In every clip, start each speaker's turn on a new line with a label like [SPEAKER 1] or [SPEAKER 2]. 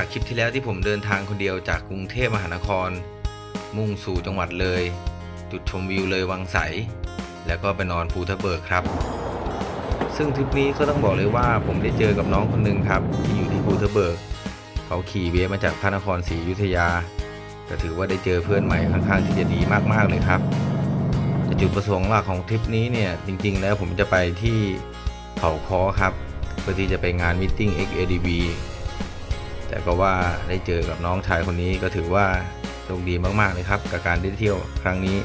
[SPEAKER 1] จากคลิปที่แล้วที่ผมเดินทางคนเดียวจากกรุงเทพมหานคร มุ่งสู่จังหวัดเลย จุดชมวิวเลยวังใส แล้วก็ไปนอนภูทับเบิกครับ ซึ่งทริปนี้ก็ต้องบอกเลยว่าผมได้เจอกับน้องคนหนึ่งครับ ที่อยู่ที่ภูทับเบิก เขาขี่เวฟมาจากพระนครศรีอยุธยาก็ถือว่าได้เจอเพื่อนใหม่ค่อนข้างที่จะดีมากๆเลยครับแต่จุดประสงค์หลักของทริปนี้เนี่ยจริง ๆ แล้วผมจะไปที่เขาคอครับเพื่อที่จะไปงานมิทติ้ง XADB แต่ก็ว่าได้เจอกับน้องชายคนนี้ก็ถือว่าโชคดีมากๆเลยครับ กับการได้เที่ยวครั้งนี้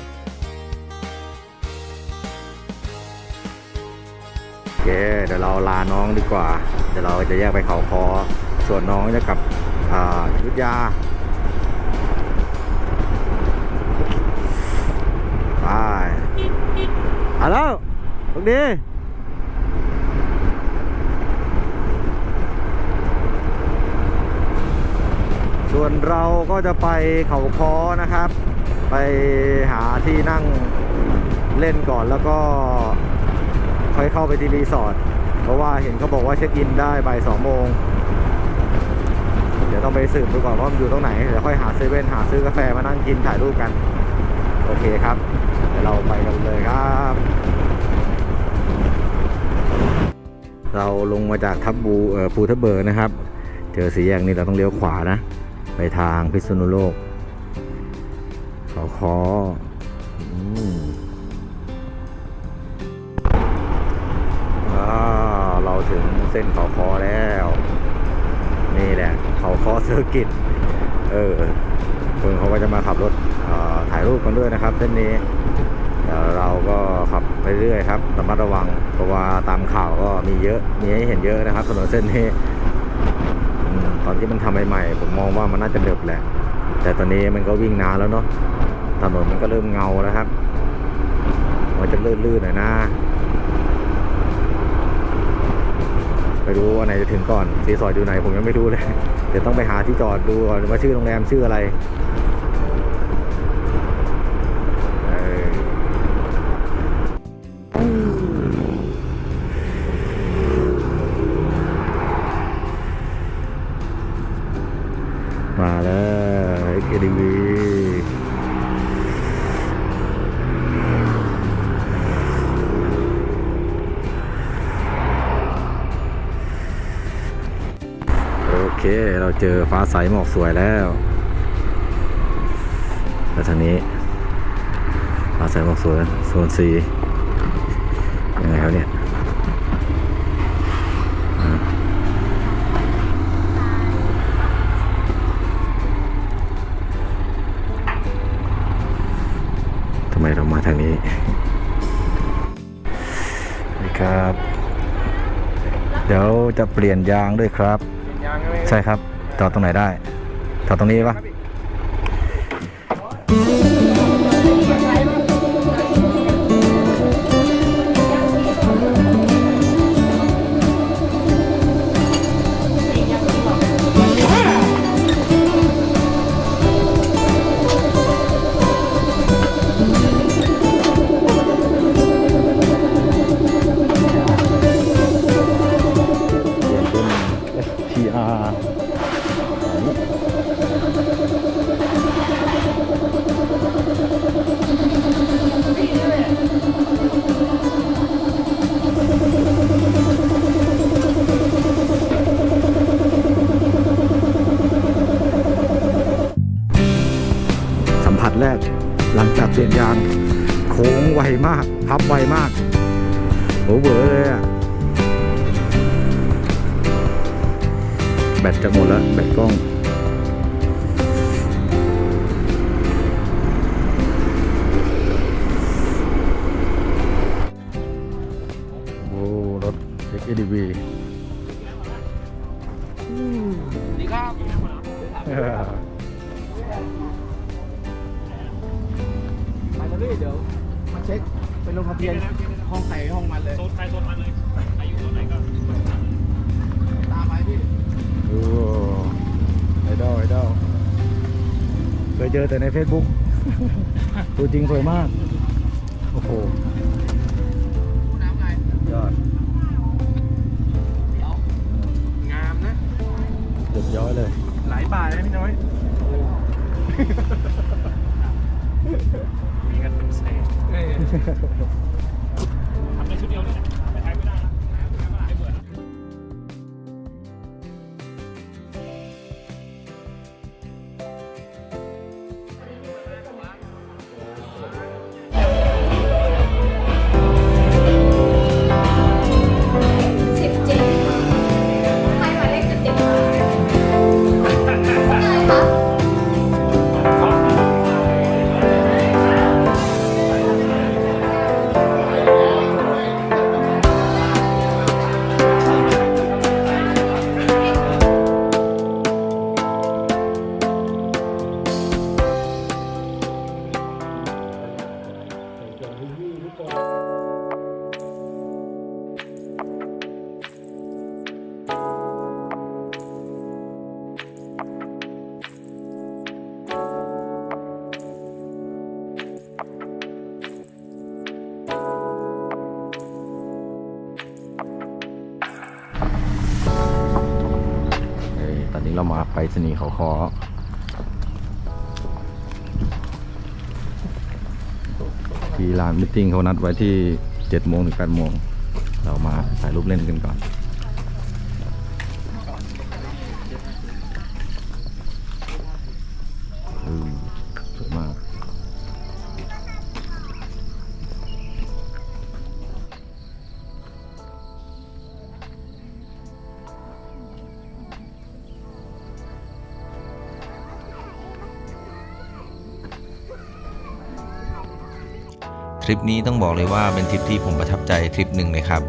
[SPEAKER 1] โอเคเดี๋ยวเราลาน้องดีกว่า เดี๋ยวเราจะแยกไปเขาคอ ส่วนน้องจะกลับยุทธยาไปฮัลโหลพวกดีส่วน เราก็จะไปเขาคอนะครับ ไปหาที่นั่งเล่นก่อนแล้วก็ค่อยเข้าไปที่รีสอร์ทเพราะว่าเห็นเขาบอกว่าเช็คอินได้บ่ายสองโมงเดี๋ยวต้องไปสืบดูก่อนว่ามันอยู่ตรงไหนเดี๋ยวค่อยหาเซเว่นหาซื้อกาแฟมานั่งกินถ่ายรูปกัน โอเคครับเดี๋ยวเราไปกันเลยครับ เราลงมาจากทับบูปูทับเบิกนะครับ เจอสีแยกนี่เราต้องเลี้ยวขวานะ ไปทางพิษณุโลกเขาคออืมอ่าเราถึงเส้นเขาคอแล้ว นี่แหละ เขาคอเซอร์กิต เออคนเขาก็จะมาขับรถถ่ายรูปกันด้วยนะครับ เส้นนี้เดี๋ยวเราก็ขับไปเรื่อยครับระมัดระวังเพราะว่าตามข่าวก็มีเยอะ มีให้เห็นเยอะนะครับถนนเส้นนี้ ตอนที่มันทำใหม่ๆผมมองว่ามันน่าจะเดือบแหละ แต่ตอนนี้มันก็วิ่งนานแล้วเนาะถนนมันก็เริ่มเงาแล้วครับ มันจะลื่นๆหน่อยนะ ไปดูว่าไหนจะถึงก่อนซีสอร์ทอยู่ไหนผมยังไม่รู้เลย เดี๋ยวต้องไปหาที่จอดดูก่อนว่าชื่อโรงแรมชื่ออะไร มาแล้ว XADV โอเค เราเจอฟ้าใสหมอกสวยแล้วแล้วทางนี้ฟ้าใสหมอกสวยโซนซียังไงครับเนี่ยอ่าทำ ไมเรามาทางนี้นี่ครับ เดี๋ยวจะเปลี่ยนยางด้วยครับ
[SPEAKER 2] ยางใช่ไหม
[SPEAKER 1] ใช่ครับจอดตรงไหนได้จอดตรงนี้ปะ แบตจะหมดแล้วแบตกล้อง
[SPEAKER 3] ดอล
[SPEAKER 4] ไอ
[SPEAKER 2] ดอลเคยเจอแต่ใน Facebook ตัวจริงสวยมาก โอ้โห
[SPEAKER 3] น้ำไง
[SPEAKER 2] ยอด
[SPEAKER 3] เดี๋ยวงามนะ
[SPEAKER 2] เดือดย้อยเลย
[SPEAKER 3] หลายบาทนะพี่น้อย
[SPEAKER 4] มีกันเป็นเซนทำได้ชุดเดียวเลยนะ เขา
[SPEAKER 2] คอที่ลานมิทติ้งเขานัดไว้ที่7โมงถึง8โมงเรามาถ่ายรูปเล่นกันก่อน
[SPEAKER 1] ทริปนี้ต้องบอกเลยว่าเป็นทริปที่ผมประทับใจทริปหนึ่งเลยครับ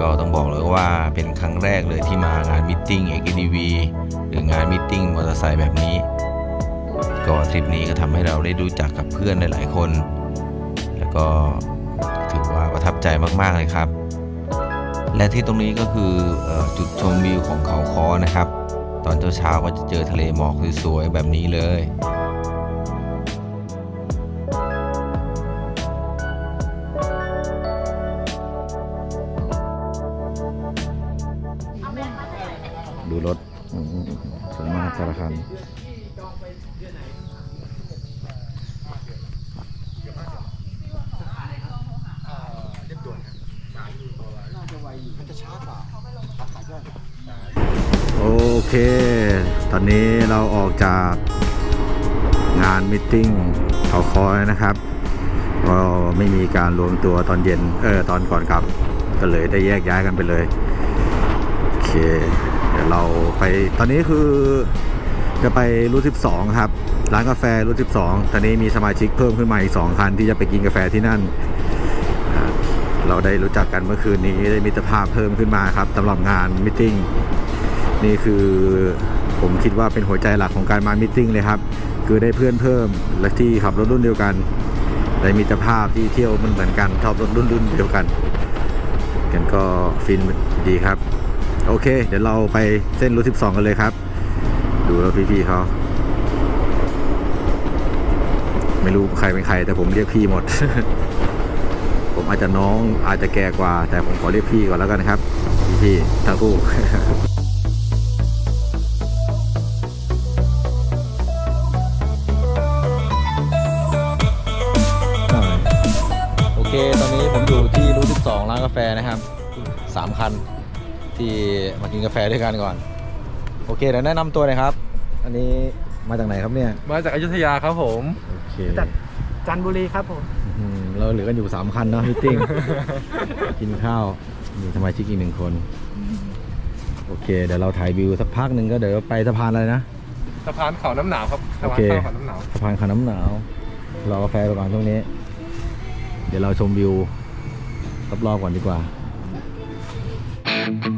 [SPEAKER 1] ก็ต้องบอกเลยว่าเป็นครั้งแรกเลยที่มางานมิทติ้ง AKDV หรืองานมิทติ้งมอเตอร์ไซค์แบบนี้ ก็ทริปนี้ก็ทำให้เราได้รู้จักกับเพื่อนหลาย ๆ คน แล้วก็ถือว่าประทับใจมาก ๆ เลยครับ และที่ตรงนี้ก็คือออจุดชมวิวของเขาคอนะครับ ตอนเช้าๆก็จะเจอทะเลหมอกสวยๆแบบนี้เลย
[SPEAKER 2] โอเค ตอนนี้เราออกจากงานมิทติ้งเขาคอยนะครับ ก็ไม่มีการรวมตัวตอนเย็น เออ ตอนก่อนกลับ ก็เลยได้แยกย้ายกันไปเลย โอเค เดี๋ยวเราไป ตอนนี้คือจะไปรูท12 ครับ ร้านกาแฟรูท12 ตอนนี้มีสมาชิกเพิ่มขึ้นมาอีก 2 คันที่จะไปกินกาแฟที่นั่น เราได้รู้จักกันเมื่อคืนนี้ได้มิตรภาพเพิ่มขึ้นมาครับสำหรับงานมิทติ้งนี่คือผมคิดว่าเป็นหัวใจหลักของการมามิทติ้งเลยครับคือได้เพื่อนเพิ่มและที่ขับรถรุ่นเดียวกันได้มิตรภาพที่เที่ยวมันเหมือนกันชอบรถรุ่นรุ่นเดียวกันกันก็ฟินดีครับโอเคเดี๋ยวเราไปเส้นรูท12กันเลยครับดูแล้วพี่ๆเขาไม่รู้ใครเป็นใครแต่ผมเรียกพี่หมด ผมอาจจะน้องอาจจะแก่กว่า แต่ผมขอเรียกพี่ก่อนแล้วกันครับ พี่ๆทั้งคู่โอเค ตอนนี้ผมอยู่ที่รูท12ร้านกาแฟนะครับ3คันที่มากินกาแฟด้วยกันก่อน โอเคเดี๋ยวแนะนำตัวหน่อยครับ อันนี้มาจากไหนครับเนี่ย
[SPEAKER 3] มาจากอยุธยาครับผม
[SPEAKER 2] โอเค
[SPEAKER 3] จันทบุรีครับผม
[SPEAKER 2] อืม เราเหลือกันอยู่3คันเนาะมิทติ้ง กินข้าวมีสมาชิกอีกหนึ่งคน โอเค เดี๋ยวเราถ่ายวิวสักพักหนึ่งก็เดี๋ยวไปสะพานอะไรนะ
[SPEAKER 3] สะพานเขาน้ำหนาวครับ
[SPEAKER 2] โอเค
[SPEAKER 3] สะพานเขาน้ำหนาว
[SPEAKER 2] สะพานขาน้ำหนาว รอกาแฟไปก่อนช่วงนี้ เดี๋ยวเราชมวิวรอบๆก่อนดีกว่าเ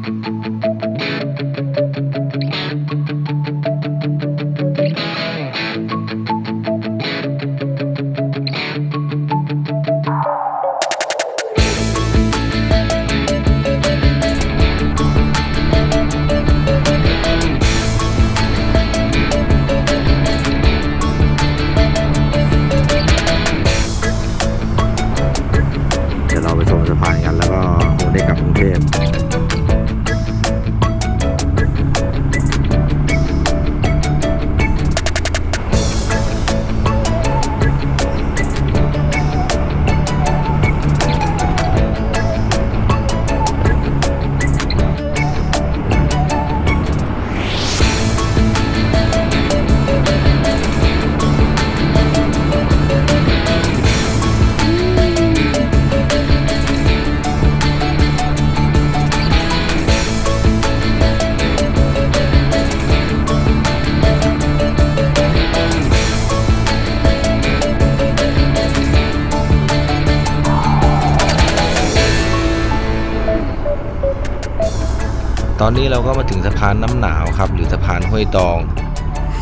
[SPEAKER 2] ต
[SPEAKER 1] อนนี้เราก็มาถึงสะพานน้ำหนาวครับ หรือสะพานห้วยตอง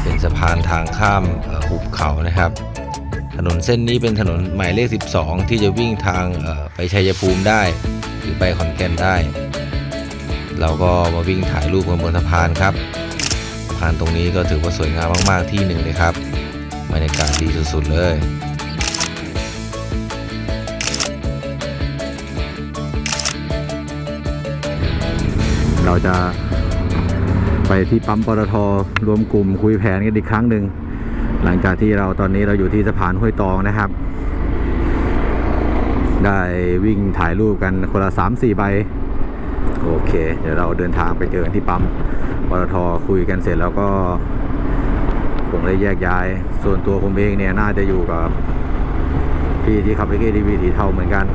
[SPEAKER 1] เป็นสะพานทางข้ามหุบเขานะครับ ถนนเส้นนี้เป็นถนนหมายเลข 12 ที่จะวิ่งทางไปชัยภูมิได้ หรือไปขอนแก่นได้ เราก็มาวิ่งถ่ายรูปกันบนสะพานครับสะพานตรงนี้ก็ถือว่าสวยงามมาก ๆ ที่หนึ่งเลยครับบรรยากาศดีสุด ๆ เลย
[SPEAKER 2] เราจะไปที่ปั๊มปตทรวมกลุ่มคุยแผนกันอีกครั้งหนึ่งหลังจากที่เราตอนนี้เราอยู่ที่สะพานห้วยตองนะครับ ได้วิ่งถ่ายรูปกันคนละสามสี่ใบโอเค เดี๋ยวเราเดินทางไปเจอกันที่ปั๊มปตทคุยกันเสร็จแล้วก็ผมได้แยกย้าย ส่วนตัวผมเองเนี่ยน่าจะอยู่กับพี่ที่ขับเอเกดีวีสีเทาเหมือนกัน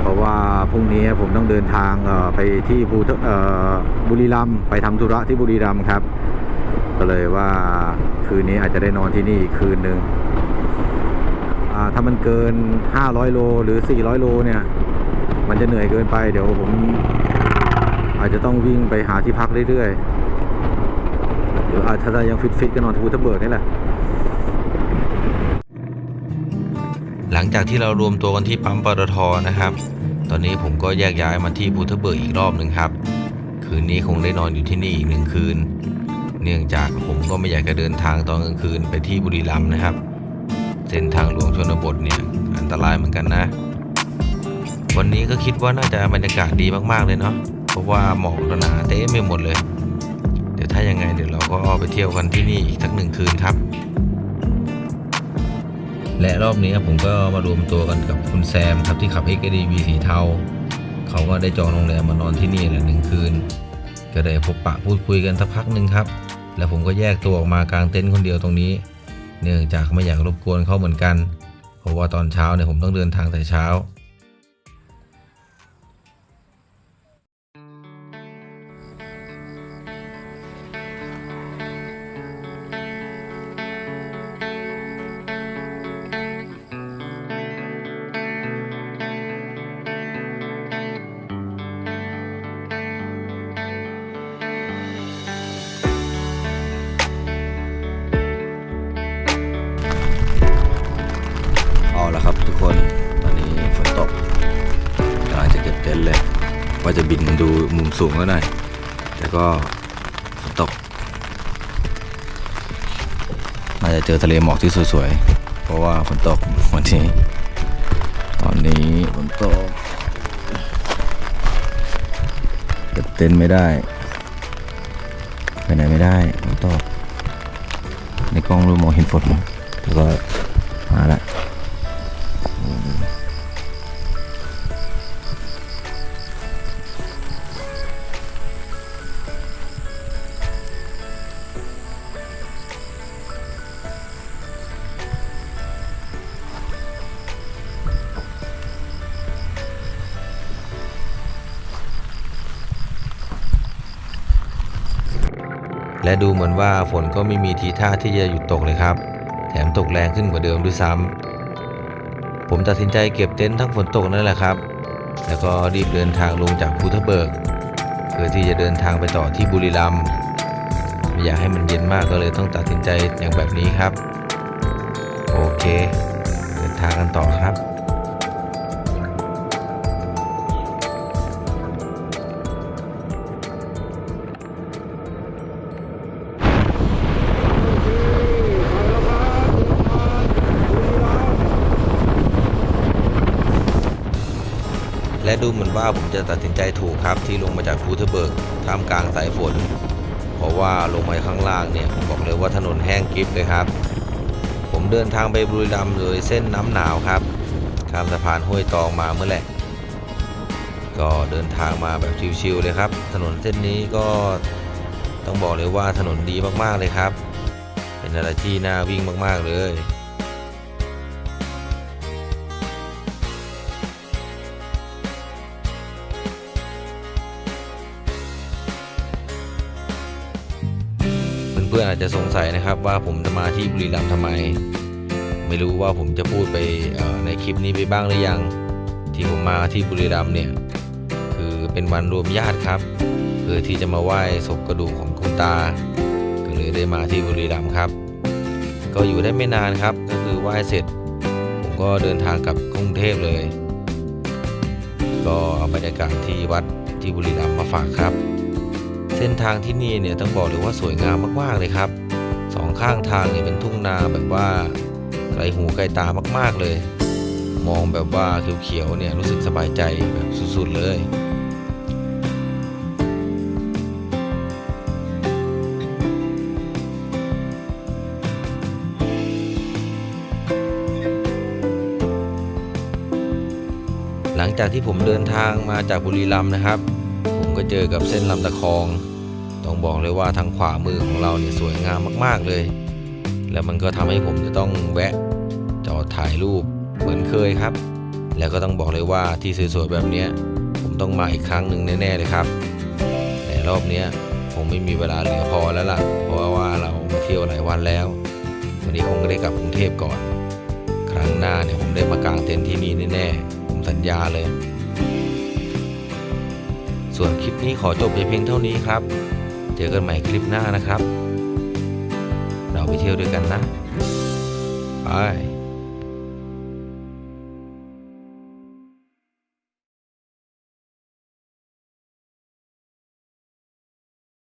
[SPEAKER 2] เพราะว่าพรุ่งนี้ผมต้องเดินทางไปที่ภูทบุรีรัมย์ไปทำธุระที่บุรีรัมย์ครับ ก็เลยว่าคืนนี้อาจจะได้นอนที่นี่อีกคืนหนึ่งถ้ามันเกิน 500 โลหรือ 400 โลเนี่ย มันจะเหนื่อยเกินไป เดี๋ยวผมอาจจะต้องวิ่งไปหาที่พักเรื่อยๆหรืออาจจะยังฟิตๆก็นอนที่ภูทับเบิกนี่แหละ
[SPEAKER 1] จากที่เรารวมตัวกันที่ปั๊มปตทนะครับ ตอนนี้ผมก็แยกย้ายมาที่ภูทับเบิกอีกรอบหนึ่งครับ คืนนี้คงได้นอนอยู่ที่นี่อีกหนึ่งคืน เนื่องจากผมก็ไม่อยากจะเดินทางตอนกลางคืนไปที่บุรีรัมย์นะครับ เส้นทางหลวงชนบทเนี่ยอันตรายเหมือนกันนะ วันนี้ก็คิดว่าน่าจะบรรยากาศดีมากๆเลยเนาะ เพราะว่าหมอกหนาเต็มไปหมดเลย เดี๋ยวถ้ายังไงเดี๋ยวเราก็ไปเที่ยวกันที่นี่อีกสักหนึ่งคืนครับ และรอบนี้ผมก็มารวมตัวกันกับคุณแซมครับที่ขับ XDV สีเทา เขาก็ได้จองโรงแรมมานอนที่นี่แหละหนึ่งคืน ก็ได้พบปะพูดคุยกันสักพักหนึ่งครับ แล้วผมก็แยกตัวออกมากลางเต็นท์คนเดียวตรงนี้ เนื่องจากไม่อยากรบกวนเขาเหมือนกัน เพราะว่าตอนเช้าเนี่ยผมต้องเดินทางแต่เช้า ทุกคน ตอนนี้ฝนตกกำลังจะเก็บเต็นท์เลย ว่าจะบินดูมุมสูงแล้วหน่อยแต่ก็ฝนตกน่าจะเจอทะเลหมอกที่สวยๆ เพราะว่าฝนตกวันนี้ ตอนนี้ฝนตกเก็บเต็นท์ไม่ได้ไปไหนไม่ได้ฝนตกในกล้องรูมองเห็นฝนแต่ก็มาละ ดูเหมือนว่าฝนก็ไม่มีทีท่าที่จะหยุดตกเลยครับ แถมตกแรงขึ้นกว่าเดิมด้วยซ้ำผมตัดสินใจเก็บเต็นท์ทั้งฝนตกนั่นแหละครับ แล้วก็รีบเดินทางลงจากภูทับเบิก เพื่อที่จะเดินทางไปต่อที่บุรีรัมย์ไม่อยากให้มันเย็นมากก็เลยต้องตัดสินใจอย่างแบบนี้ครับ โอเค เดินทางกันต่อครับ ดูเหมือนว่าผมจะตัดสินใจถูกครับที่ลงมาจากภูเทเบิร์กท่ามกลางสายฝน เพราะว่าลงมาข้างล่างเนี่ยบอกเลยว่าถนนแห้งกริบเลยครับ ผมเดินทางไปบุรีรัมย์โดยเส้นน้ำหนาวครับข้ามสะพานห้วยตองมาเมื่อแหละก็เดินทางมาแบบชิวๆเลยครับ ถนนเส้นนี้ก็ต้องบอกเลยว่าถนนดีมากๆเลยครับ เป็นอะไรที่น่าวิ่งมากๆเลย พื่อนๆอาจจะสงสัยนะครับว่าผมจะมาที่บุรีรัมย์ทำไม ไม่รู้ว่าผมจะพูดไปในคลิปนี้ไปบ้างหรือยัง ที่ผมมาที่บุรีรัมย์เนี่ยคือเป็นวันรวมญาติครับ เพื่อที่จะมาไหว้ศพกระดูกของคุณตา ก็เลยได้มาที่บุรีรัมย์ครับ ก็อยู่ได้ไม่นานครับก็คือไหว้เสร็จ ผมก็เดินทางกลับกรุงเทพเลย ก็เอาบรรยากาศที่วัดที่บุรีรัมย์มาฝากครับ ส้นทางที่นี่เนี่ยต้องบอกเลยว่าสวยงามมากๆเลยครับสองข้างทางเนี่ยเป็นทุ่งนาแบบว่าไกลหูไกลตามากๆเลย มองแบบว่าเขียวๆเนี่ยรู้สึกสบายใจแบบสุดๆเลยหลังจากที่ผมเดินทางมาจากบุรีรัมย์นะครับ ผมก็เจอกับเส้นลำตะคองต้อง บอกเลยว่าทางขวามือของเราเนี่ยสวยงามมาก ๆ เลย แล้วมันก็ทำให้ผมจะต้องแวะจอดถ่ายรูปเหมือนเคยครับ แล้วก็ต้องบอกเลยว่าที่สวยๆแบบนี้ผมต้องมาอีกครั้งหนึ่งแน่ๆเลยครับ แต่รอบนี้ยคงไม่มีเวลาเหลือพอแล้วล่ะ เพราะว่าเรามาเที่ยวหลายวันแล้ว วันนี้คงได้กลับกรุงเทพก่อน ครั้งหน้าเนี่ยผมได้มากางเต็นท์ที่นี่แน่ๆผมสัญญาเลยส่วนคลิปนี้ขอจบไปเพียงเท่านี้ครับ เจอกันใหม่คลิปหน้านะครับ เราไปเที่ยวด้วยกันนะ บาย